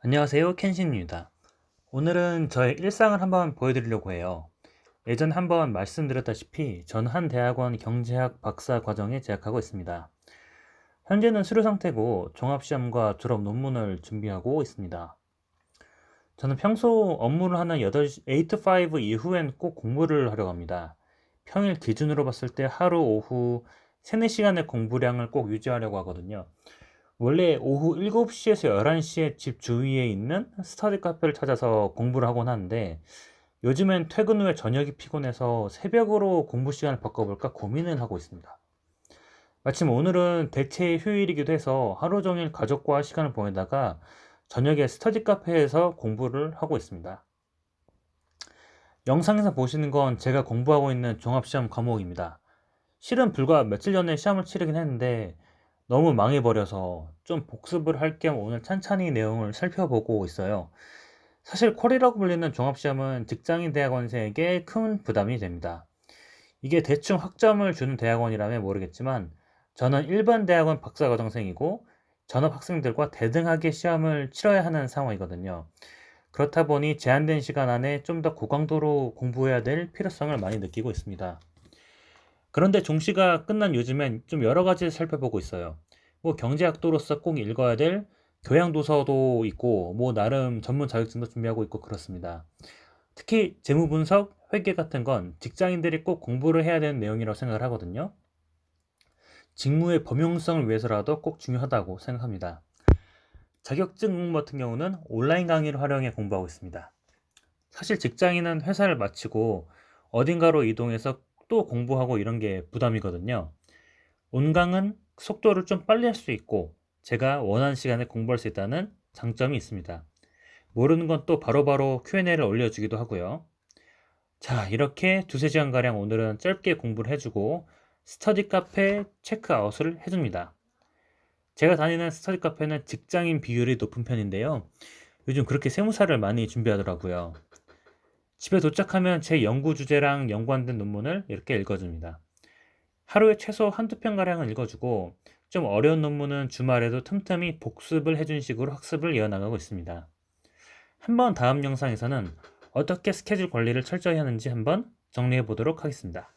안녕하세요 켄신입니다. 오늘은 저의 일상을 한번 보여드리려고 해요. 예전 한번 말씀드렸다시피 저는 한 대학원 경제학 박사 과정에 재학하고 있습니다. 현재는 수료 상태고 종합시험과 졸업 논문을 준비하고 있습니다. 저는 평소 업무를 하는 8시, 8 to 5 이후엔 꼭 공부를 하려고 합니다. 평일 기준으로 봤을 때 하루 오후 3, 4시간의 공부량을 꼭 유지하려고 하거든요 원래 오후 7시에서 11시에 집 주위에 있는 스터디 카페를 찾아서 공부를 하곤 하는데 요즘엔 퇴근 후에 저녁이 피곤해서 새벽으로 공부 시간을 바꿔볼까 고민을 하고 있습니다. 마침 오늘은 대체 휴일이기도 해서 하루 종일 가족과 시간을 보내다가 저녁에 스터디 카페에서 공부를 하고 있습니다. 영상에서 보시는 건 제가 공부하고 있는 종합시험 과목입니다. 실은 불과 며칠 전에 시험을 치르긴 했는데 너무 망해버려서 좀 복습을 할 겸 오늘 찬찬히 내용을 살펴보고 있어요. 사실 콜이라고 불리는 종합시험은 직장인 대학원생에게 큰 부담이 됩니다. 이게 대충 학점을 주는 대학원이라면 모르겠지만 저는 일반 대학원 박사과정생이고 전업 학생들과 대등하게 시험을 치러야 하는 상황이거든요. 그렇다 보니 제한된 시간 안에 좀 더 고강도로 공부해야 될 필요성을 많이 느끼고 있습니다. 그런데 종시가 끝난 요즘엔 좀 여러 가지 살펴보고 있어요. 뭐 경제학도로서 꼭 읽어야 될 교양 도서도 있고 뭐 나름 전문 자격증도 준비하고 있고 그렇습니다. 특히 재무 분석, 회계 같은 건 직장인들이 꼭 공부를 해야 되는 내용이라고 생각을 하거든요. 직무의 범용성을 위해서라도 꼭 중요하다고 생각합니다. 자격증 공부 같은 경우는 온라인 강의를 활용해 공부하고 있습니다. 사실 직장인은 회사를 마치고 어딘가로 이동해서 또 공부하고 이런 게 부담이거든요. 온강은 속도를 좀 빨리 할 수 있고 제가 원하는 시간에 공부할 수 있다는 장점이 있습니다. 모르는 건 또 바로바로 Q&A를 올려주기도 하고요. 자, 이렇게 두세 시간가량 오늘은 짧게 공부를 해주고 스터디 카페 체크아웃을 해줍니다. 제가 다니는 스터디 카페는 직장인 비율이 높은 편인데요. 요즘 그렇게 세무사를 많이 준비하더라고요. 집에 도착하면 제 연구 주제랑 연관된 논문을 이렇게 읽어줍니다. 하루에 최소 한두 편가량은 읽어주고 좀 어려운 논문은 주말에도 틈틈이 복습을 해준 식으로 학습을 이어나가고 있습니다. 한번 다음 영상에서는 어떻게 스케줄 관리를 철저히 하는지 한번 정리해 보도록 하겠습니다.